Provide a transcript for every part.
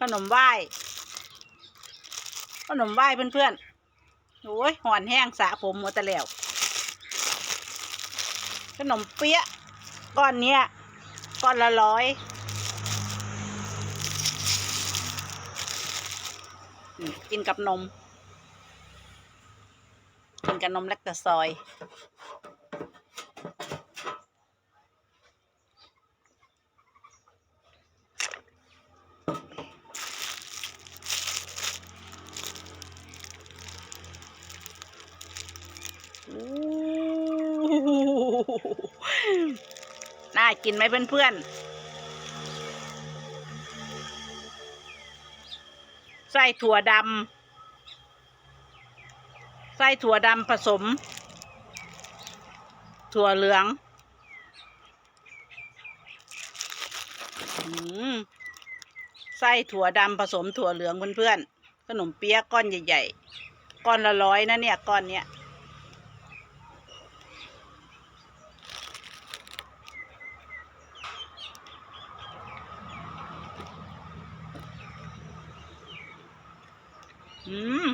ขนมไหว้ขนมไหว้เพื่อนๆโอ้ยห่อนแห้งสะผมหมดแต่แล้วขนมเปี๊ยะก้อนเนี้ยก้อนละร้อยกินกับนม กินกับนมแลคตาซอย อู้ น่ากินไหมเพื่อนๆ ไส้ถั่วดำ ไส้ถั่วดำผสม ถั่วเหลืองอืมไส้ถั่วดำผสมถั่วเหลืองเพื่อนๆ ขนมเปี๊ยะก้อนใหญ่ ๆ ก้อนละร้อยนะเนี่ย ก้อนเนี้ย อืม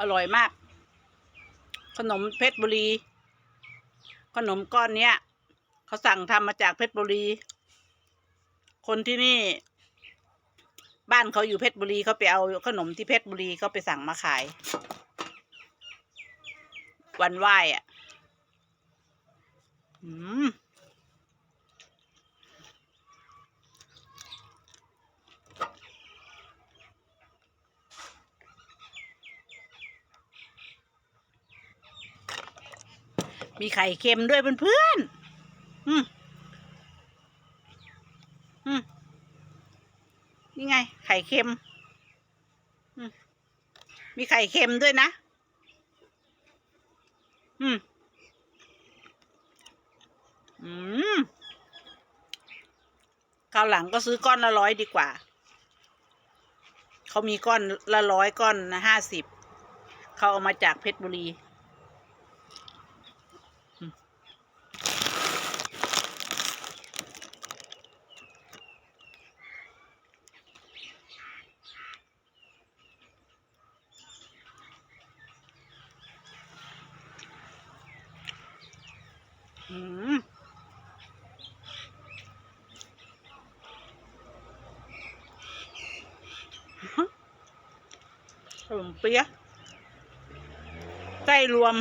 อร่อยมาก ขนมเพชรบุรี ขนมก้อนเนี้ยเขาสั่งทำมาจากเพชรบุรี คนที่นี่ บ้านเขาอยู่เพชรบุรีเขาไปเอาขนมที่เพชรบุรีเขาไปสั่งมาขาย วันไหว้อะอืม มีไข่เค็มด้วยเพื่อนๆอืมอืมนี่ไง ไข่เค็ม อืมมีไข่เค็มด้วยนะ อืม อืมคราวหลังก็ซื้อก้อนละร้อยดีกว่า เขามีก้อนละร้อยก้อนนะห้าสิบ เขาเอามาจากเพชรบุรี ขนมเปี๊ยะไส้รวม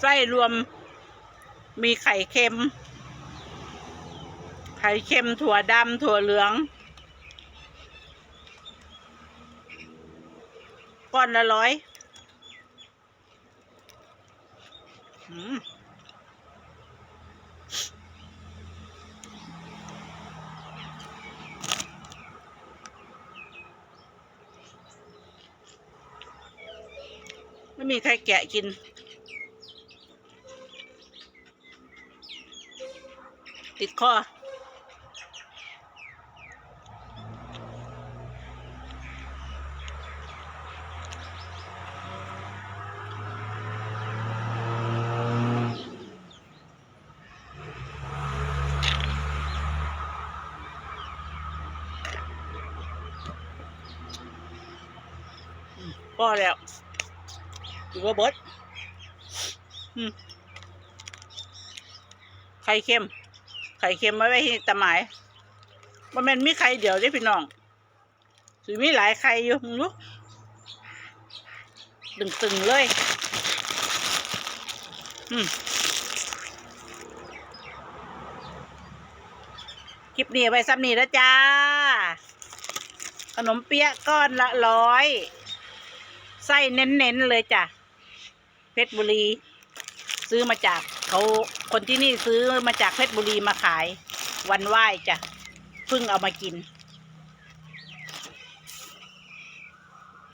ไส้รวม มีไข่เค็ม ไข่เค็มถั่วดำถั่วเหลือง ก้อนละร้อย อืม ไม่มีใครแกะกินติดคอ ก็แล้วดูว่าเบิดไข่เค็ม ไข่เค็มไว้ไว้ที่ตะหมายมันเป็นมีไข่เดียวได้พี่น้องสิมีหลายไข่อยู่มึงรู้ตึงๆเลย อืมคลิปนี้ไว้ซ้ำนี้แล้วจ้า ขนมเปี๊ยะก้อนละร้อย ไส้เน้นๆเลยจ้ะเพชรบุรี ซื้อมาจากเขาคนที่นี่ซื้อมาจากเพชรบุรีมาขาย วันไหว้จ้ะเพิ่งเอามากิน